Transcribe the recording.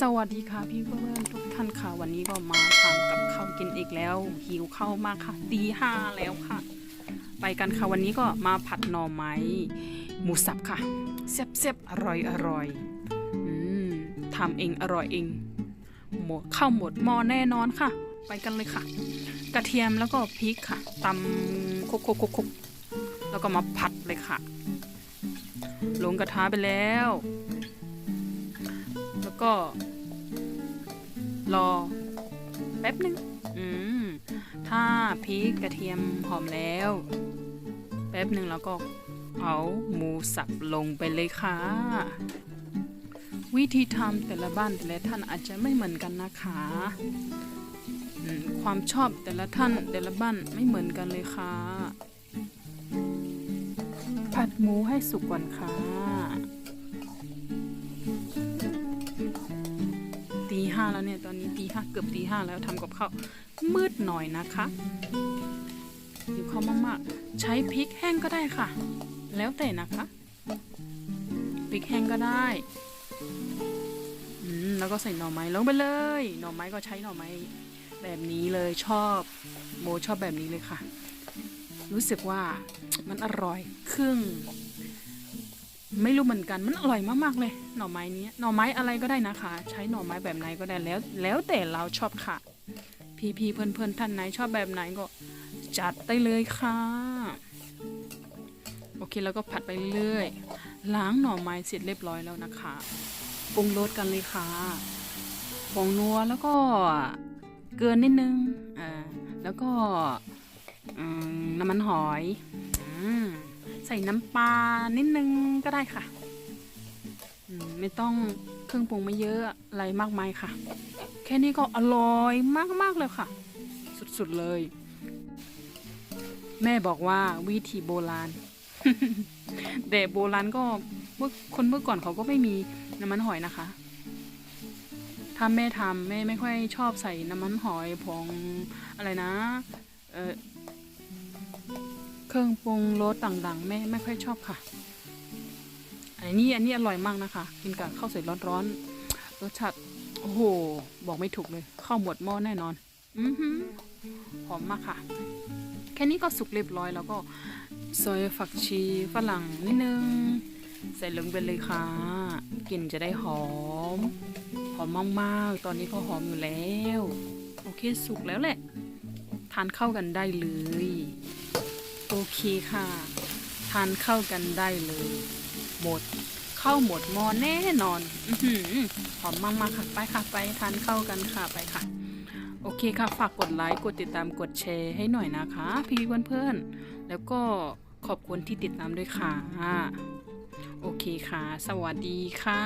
สวัสดีค่ะพี่เพื่อนทุกท่านค่ะ วันนี้ก็มาทำกับข้าวกินอีกแล้ว หิวข้าวมากค่ะตีห้าแล้วค่ะ ไปกันค่ะวันนี้ก็มาผัดหน่อไม้หมูสับค่ะเสียบเสียบๆอร่อยอร่อยอืมทำเองอร่อยเองหมดข้าวหมดหม้อแน่นอนค่ะ ไปกันเลยค่ะ กระเทียมแล้วก็พริกค่ะตำคกคกคกแล้วก็มาผัดเลยค่ะ ลงกระทะไปแล้ว ก็ รอ แป๊บนึง อืม ถ้าพริกกระเทียมหอมแล้ว แป๊บหนึ่งแล้วก็เอาหมูสับลงไปเลยค่ะ วิธีทำแต่ละบ้านแต่ละท่านอาจจะไม่เหมือนกันนะคะความชอบแต่ละท่านแต่ละบ้านไม่เหมือนกันเลยค่ะ ผัดหมูให้สุกก่อนค่ะ แล้วเนี่ย ตอนนี้ตีห้าเกือบตีห้าแล้วทำกับข้าวมืดหน่อยนะคะหิวข้าวมากๆ ใช้พริกแห้งก็ได้ค่ะ แล้วแต่นะคะพริกแห้งก็ได้อืมแล้วก็ใส่หน่อไม้ลงไปเลย หน่อไม้ก็ใช้หน่อไม้แบบนี้เลยชอบโมชอบแบบนี้เลยค่ะ รู้สึกว่ามันอร่อยครึ่ง ไม่รู้เหมือนกันมันอร่อยมากๆเลย หน่อไม้นี้หน่อไม้อะไรก็ได้นะคะ ใช้หน่อไม้แบบไหนก็ได้แล้ว แล้วแต่เราชอบค่ะ พี่พี่ๆเพื่อนเพื่อนๆท่านไหนชอบแบบไหนก็จัดได้เลยค่ะ โอเคแล้วก็ผัดไปเรื่อยล้างหน่อไม้เสร็จเรียบร้อยแล้วนะคะปรุงรสกันเลยค่ะผงนัวแล้วก็เกลือนิดนึงอ่าแล้วก็น้ำมันหอยอืม ใส่น้ำปลานิดนึงก็ได้ค่ะ ไม่ต้องเครื่องปรุงไม่เยอะอะไรมากมายค่ะ แค่นี้ก็อร่อยมากๆเลยค่ะ สุดๆเลย แม่บอกว่าวิธีโบราณแต่โบราณก็เมื่อคนเมื่อก่อนเขาก็ไม่มีน้ำมันหอยนะคะถ้าแม่ทำแม่ไม่ค่อยชอบใส่น้ำมันหอยผงอะไรนะ เออ เครื่องปรุงรสต่างๆไม่ไม่ค่อยชอบค่ะ อันนี้อันนี้อร่อยมากนะคะ กินกับข้าวสวยร้อนๆรสชาติโอ้โห บอกไม่ถูกเลย ข้าวหมดหม้อแน่นอน อือหือหอมมากค่ะ แค่นี้ก็สุกเรียบร้อยแล้วก็ซอยฝักชีฝรั่งนิดนึง ใส่ลงไปเลยค่ะกลิ่นจะได้หอม หอมมากๆ ตอนนี้ก็หอมอยู่แล้ว โอเคสุกแล้วแหละ ทานเข้ากันได้เลย เคค่ะ ทานเข้ากันได้เลย หมดเข้าหมดหมอแน่นอนอื้อหือหอมมากๆค่ะ ไปค่ะ ไปทานเข้ากันค่ะไปค่ะ โอเคค่ะ ฝากกดไลค์ กดติดตาม กดแชร์ให้หน่อยนะคะ พี่เพื่อนๆ แล้วก็ขอบคุณที่ติดตามด้วยค่ะ โอเคค่ะ สวัสดีค่ะ